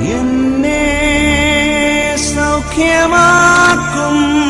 hiền nê sao kia mà cùng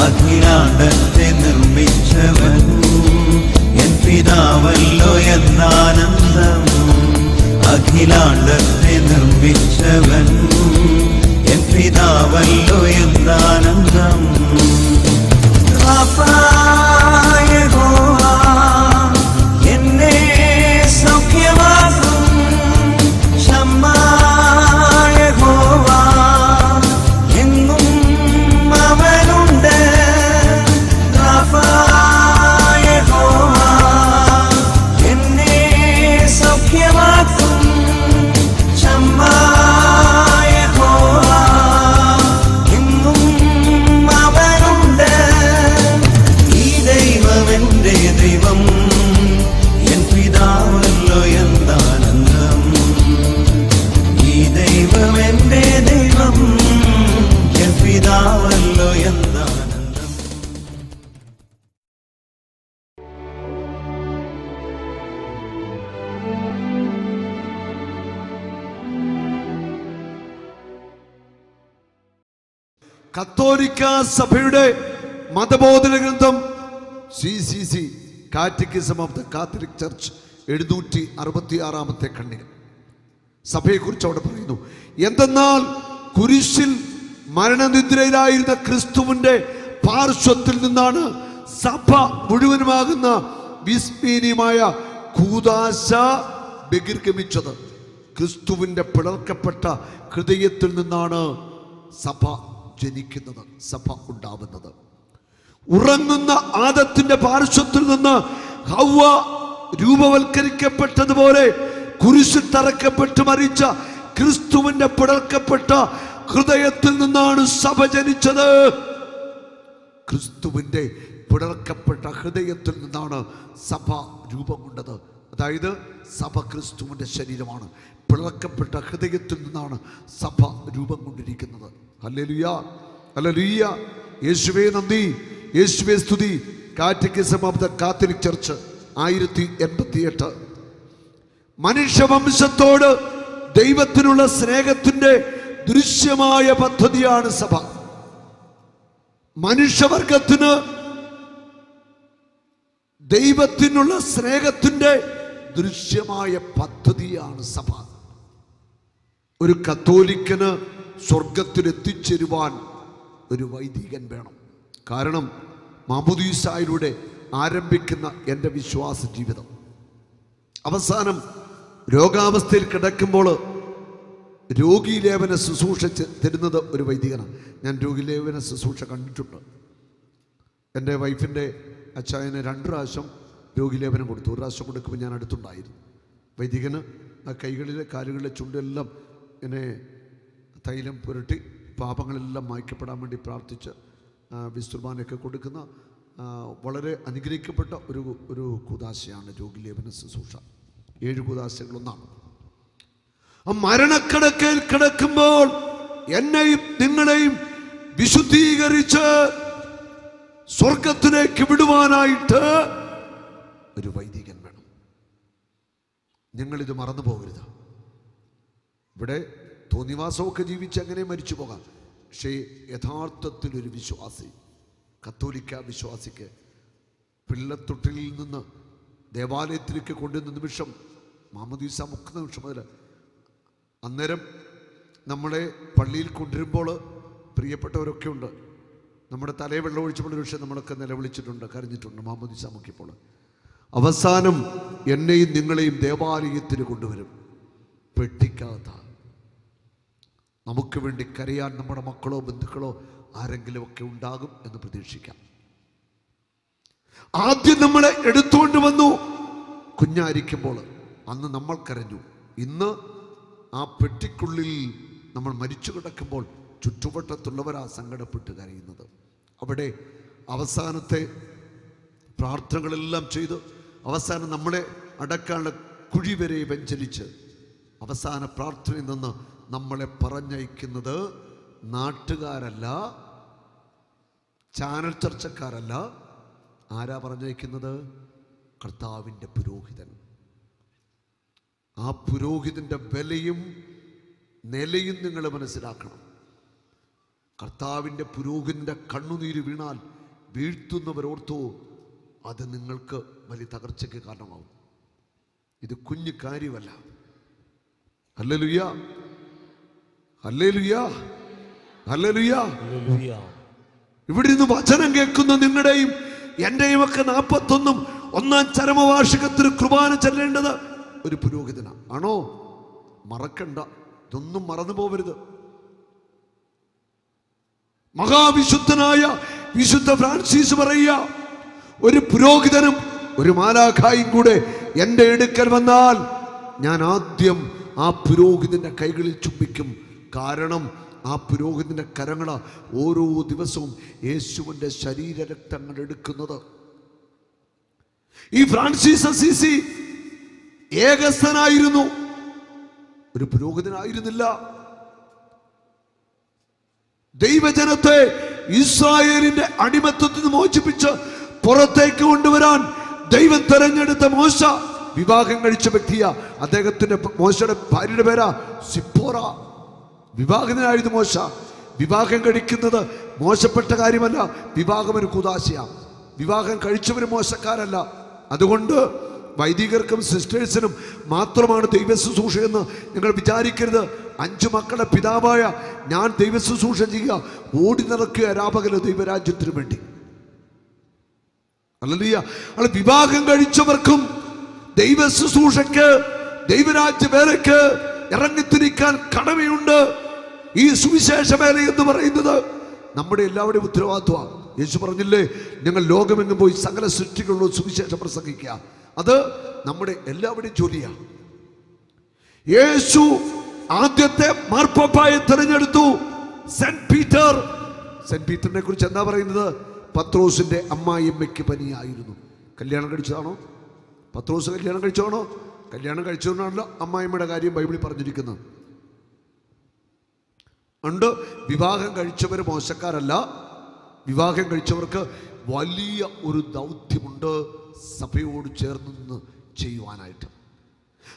അഖിലാണ്ടത്തെ നിർമ്മിച്ചവൻ. N പിതാവല്ലോ എന്നാനന്ദം. അഖിലാണ്ടത്തെ നിർമ്മിച്ചവൻ. N പിതാവല്ലോ എന്താനന്ദം കത്തോലിക്ക സഭയുടെ മതബോധന ഗ്രന്ഥം C C C catechism of the Catholic Church എഴുന്നൂറ്റി അറുപത്തി ആറാമത്തെ കണ്ണിന് സഭയെക്കുറിച്ച് അവിടെ പറയുന്നു എന്തെന്നാൽ കുരിശിൽ മരണനിദ്രയിലായിരുന്ന ക്രിസ്തുവിന്റെ പാർശ്വത്തിൽ നിന്നാണ് സഭ മുഴുവനുമാകുന്ന വിസ്മീനിയമായ കൂതാശ ബഹിർഗമിച്ചത്. ക്രിസ്തുവിന്റെ പിളർക്കപ്പെട്ട ഹൃദയത്തിൽ നിന്നാണ് സഭ ജനിക്കുന്നത് സഭ ഉണ്ടാവുന്നത്. ഉറങ്ങുന്ന ആദത്തിന്റെ പാർശ്വത്തിൽ നിന്ന് ഹൗവ രൂപവൽക്കരിക്കപ്പെട്ടതുപോലെ കുരിശിൽ തറക്കപ്പെട്ട് മരിച്ച ക്രിസ്തുവിന്റെ പിടർക്കപ്പെട്ട ഹൃദയത്തിൽ നിന്നാണ് സഭ ജനിച്ചത്. ക്രിസ്തുവിന്റെ പിടർക്കപ്പെട്ട ഹൃദയത്തിൽ നിന്നാണ് സഭ രൂപം കൊണ്ടത്. അതായത് സഭ ക്രിസ്തുവിന്റെ ശരീരമാണ്. പിളക്കപ്പെട്ട ഹൃദയത്തിൽ നിന്നാണ് സഭ രൂപം കൊണ്ടിരിക്കുന്നത്. അല്ലെലുയ അല്ലെലുയ്യ യേശുവേ നന്ദി യേശുവേ സ്തുതി. Catechism of the Catholic Church ആയിരത്തി എൺപത്തിയെട്ട് മനുഷ്യവംശത്തോട് ദൈവത്തിനുള്ള സ്നേഹത്തിന്റെ ദൃശ്യമായ പദ്ധതിയാണ് സഭ. മനുഷ്യവർഗത്തിന് ദൈവത്തിനുള്ള സ്നേഹത്തിന്റെ ദൃശ്യമായ പദ്ധതിയാണ് സഭ. ഒരു കത്തോലിക്കന് സ്വർഗത്തിൽ എത്തിച്ചേരുവാൻ ഒരു വൈദികൻ വേണം. കാരണം മാമുദീസായിലൂടെ ആരംഭിക്കുന്ന എന്റെ വിശ്വാസ ജീവിതം. അവസാനം രോഗാവസ്ഥയിൽ കിടക്കുമ്പോൾ രോഗീലേപന ശുശ്രൂഷ തരുന്നത് ഒരു വൈദികനാണ്. ഞാൻ രോഗീലേപന ശുശ്രൂഷ കണ്ടിട്ടുണ്ട്. എന്റെ വൈഫിന്റെ അച്ഛായനെ രണ്ട് പ്രാവശ്യം രോഗിലേപനം കൊടുത്തു. ഒരു പ്രാവശ്യം കൊടുക്കുമ്പോൾ ഞാൻ അടുത്തുണ്ടായിരുന്നു. വൈദികന് ആ കൈകളിലെ കാലുകളിലെ ചുണ്ടെല്ലാം എന്നെ തൈലം പുരട്ടി പാപങ്ങളെല്ലാം മായ്ക്കപ്പെടാൻ വേണ്ടി പ്രാർത്ഥിച്ച് വിസ്തുർബാനൊക്കെ കൊടുക്കുന്ന വളരെ അനുഗ്രഹിക്കപ്പെട്ട ഒരു ഒരു കുദാശയാണ് രോഗിലേപന ശുശ്രൂഷ. ഏഴ് കുദാശകളൊന്നാണ് ആ മരണക്കിടക്കയിൽ കിടക്കുമ്പോൾ എന്നെയും നിങ്ങളെയും വിശുദ്ധീകരിച്ച് സ്വർഗത്തിലേക്ക് വിടുവാനായിട്ട് ഒരു വൈദികൻ വേണം. ഞങ്ങളിത് മറന്നു പോകരുത്. ഇവിടെ തോന്നിവാസമൊക്കെ ജീവിച്ച് അങ്ങനെ മരിച്ചു പോകാം. പക്ഷേ യഥാർത്ഥത്തിൽ ഒരു വിശ്വാസി കത്തോലിക്ക വിശ്വാസിക്ക് പിള്ളത്തൊട്ടിൽ നിന്ന് ദേവാലയത്തിലേക്ക് കൊണ്ടുവന്ന നിമിഷം മാമദീസ മുക്കുന്ന നിമിഷം മുതൽ അന്നേരം നമ്മളെ പള്ളിയിൽ കൊണ്ടുവരുമ്പോൾ പ്രിയപ്പെട്ടവരൊക്കെ ഉണ്ട്. നമ്മുടെ തലയെ വെള്ളം ഒഴിച്ചപ്പോൾ ഒരു പക്ഷേ നമ്മളൊക്കെ നിലവിളിച്ചിട്ടുണ്ട് കരഞ്ഞിട്ടുണ്ട് മാമദീസ മുക്കിയപ്പോൾ. അവസാനം എന്നെയും നിങ്ങളെയും ദേവാലയത്തിൽ കൊണ്ടുവരും. പെട്ടിക്കാത്ത നമുക്ക് വേണ്ടി കരയാൻ നമ്മുടെ മക്കളോ ബന്ധുക്കളോ ആരെങ്കിലും ഒക്കെ ഉണ്ടാകും എന്ന് പ്രതീക്ഷിക്കാം. ആദ്യം നമ്മളെ എടുത്തുകൊണ്ട് വന്നു. കുഞ്ഞായിരിക്കുമ്പോൾ അന്ന് നമ്മൾ കരഞ്ഞു. ഇന്ന് ആ പെട്ടിക്കുള്ളിൽ നമ്മൾ മരിച്ചു കിടക്കുമ്പോൾ ചുറ്റുവട്ടത്തുള്ളവരാ സങ്കടപ്പെട്ട് കരയുന്നത്. അവിടെ അവസാനത്തെ പ്രാർത്ഥനകളെല്ലാം ചെയ്ത് അവസാനം നമ്മളെ അടക്കാനുള്ള കുഴി വരെ അവസാന പ്രാർത്ഥനയിൽ നിന്ന് നമ്മളെ പറഞ്ഞയക്കുന്നത് നാട്ടുകാരല്ല ചാനൽ ചർച്ചക്കാരല്ല. ആരാ പറഞ്ഞയക്കുന്നത്? കർത്താവിന്റെ പുരോഹിതൻ. ആ പുരോഹിതന്റെ വിലയും നിലയും നിങ്ങൾ മനസ്സിലാക്കണം. കർത്താവിന്റെ പുരോഹിതന്റെ കണ്ണുനീര് വീണാൽ വീഴ്ത്തുന്നവരോർത്തോ അത് നിങ്ങൾക്ക് വലിയ തകർച്ചയ്ക്ക് കാരണമാവും. ഇത് കുഞ്ഞു കാര്യമല്ല. അല്ലലുയ്യ അല്ലേലുയ്യ അല്ലലുയ്യ ഹല്ലേലൂയ. ഇവിടെ നിന്ന് വചനം കേൾക്കുന്ന നിങ്ങളുടെയും എന്റെയും ഒക്കെ നാൽപ്പത്തൊന്നും ഒന്നാം ചരമവാർഷികത്തിന് കുർബാന ചെല്ലേണ്ടത് ഒരു പുരോഹിതനാണ് ആണോ? മറക്കണ്ട. ഇതൊന്നും മറന്നു പോവരുത്. മഹാവിശുദ്ധനായ വിശുദ്ധ ഫ്രാൻസിസ് പറയുക ഒരു പുരോഹിതനും ഒരു മാലാഖായും കൂടെ എന്റെ എടുക്കൽ വന്നാൽ ഞാൻ ആദ്യം ആ പുരോഹിതന്റെ കൈകളിൽ ചുംബിക്കും. കാരണം ആ പുരോഹിതന്റെ കരങ്ങള ഓരോ ദിവസവും യേശുവിന്റെ ശരീരരക്തങ്ങൾ എടുക്കുന്നത്. ഈ ഫ്രാൻസിസ് അസീസി ഏകസ്ഥനായിരുന്നു. ഒരു പുരോഹിതനായിരുന്നില്ല. ദൈവജനത്തെ ഇസ്രായേലിന്റെ അടിമത്തത്തിൽ നിന്ന് മോചിപ്പിച്ച് പുറത്തേക്ക് കൊണ്ടുവരാൻ ദൈവം തെരഞ്ഞെടുത്ത മോശ വിവാഹം കഴിച്ച വ്യക്തിയ. അദ്ദേഹത്തിന്റെ മോശയുടെ ഭാര്യയുടെ പേരാ സിപ്പോറ. വിവാഹിതനായിരുന്നു മോശ. വിവാഹം കഴിക്കുന്നത് മോശപ്പെട്ട കാര്യമല്ല വിവാഹം ഒരു കുതാശയ വിവാഹം കഴിച്ചവർ മോശക്കാരല്ല. അതുകൊണ്ട് വൈദികർക്കും സിസ്റ്റേഴ്സിനും മാത്രമാണ് ദൈവശുശ്രൂഷ എന്ന് നിങ്ങൾ വിചാരിക്കരുത്. അഞ്ചു മക്കളുടെ പിതാവായ ഞാൻ ദൈവശുശ്രൂഷ ചെയ്യുക. ഓടി നടക്കുക രാപകല ദൈവരാജ്യത്തിനു വേണ്ടി. അല്ലല്ല അയാൾ വിവാഹം കഴിച്ചവർക്കും ദൈവ ശുശ്രൂഷയ്ക്ക് ദൈവരാജ്യ വേലയ്ക്ക് ഇറങ്ങിത്തിരിക്കാൻ കടമയുണ്ട്. ഈ സുവിശേഷ വേല എന്ന് പറയുന്നത് നമ്മുടെ എല്ലാവരുടെയും ഉത്തരവാദിത്വമാണ് യേശു പറഞ്ഞില്ലേ ഞങ്ങൾ ലോകമെങ്ങും പോയി സകല സൃഷ്ടികളിലും സുവിശേഷം പ്രസംഗിക്കുക. അത് നമ്മുടെ എല്ലാവരുടെയും ജോലിയാണ് യേശു ആദ്യത്തെ മാർപ്പാപ്പായെ തിരഞ്ഞെടുത്തു. Saint Peter. സെന്റ് പീറ്ററിനെ കുറിച്ച് എന്താ പറയുന്നത്? പത്രോസിന്റെ അമ്മായിയമ്മയ്ക്ക് പനിയായിരുന്നു. കല്യാണം കഴിച്ചതാണോ? പത്രോസ് കല്യാണം കഴിച്ചതാണോ? കല്യാണം കഴിച്ചതുകൊണ്ടാണല്ലോ അമ്മായിമ്മയുടെ കാര്യം ബൈബിളിൽ പറഞ്ഞിരിക്കുന്നത്. ഉണ്ട് വിവാഹം കഴിച്ചവർ മോശക്കാരല്ല. വിവാഹം കഴിച്ചവർക്ക് വലിയ ഒരു ദൗത്യമുണ്ട് സഭയോട് ചേർന്ന് നിന്ന് ചെയ്യുവാനായിട്ട്.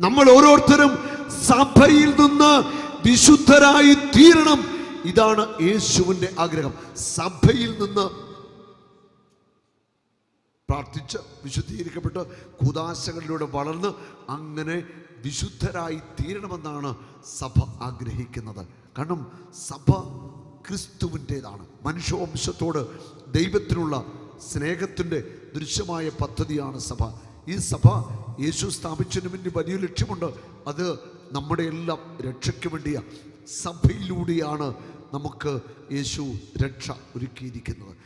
നമ്മൾ ഓരോരുത്തരും സഭയിൽ നിന്ന് വിശുദ്ധരായി തീരണം. ഇതാണ് യേശുവിന്റെ ആഗ്രഹം. സഭയിൽ നിന്ന് പ്രാർത്ഥിച്ച് വിശുദ്ധീകരിക്കപ്പെട്ട് കുദാശകളിലൂടെ വളർന്ന് അങ്ങനെ വിശുദ്ധരായി തീരണമെന്നാണ് സഭ ആഗ്രഹിക്കുന്നത്. കാരണം സഭ ക്രിസ്തുവിന്റേതാണ്. മനുഷ്യവംശത്തോട് ദൈവത്തിനുള്ള സ്നേഹത്തിന്റെ ദൃശ്യമായ പദ്ധതിയാണ് സഭ. ഈ സഭ യേശു സ്ഥാപിച്ചതിന് വേണ്ടി വലിയ ലക്ഷ്യമുണ്ട്. അത് നമ്മുടെ എല്ലാം രക്ഷയ്ക്ക് വേണ്ടിയ. സഭയിലൂടെയാണ് നമുക്ക് യേശു രക്ഷ ഒരുക്കിയിരിക്കുന്നത്.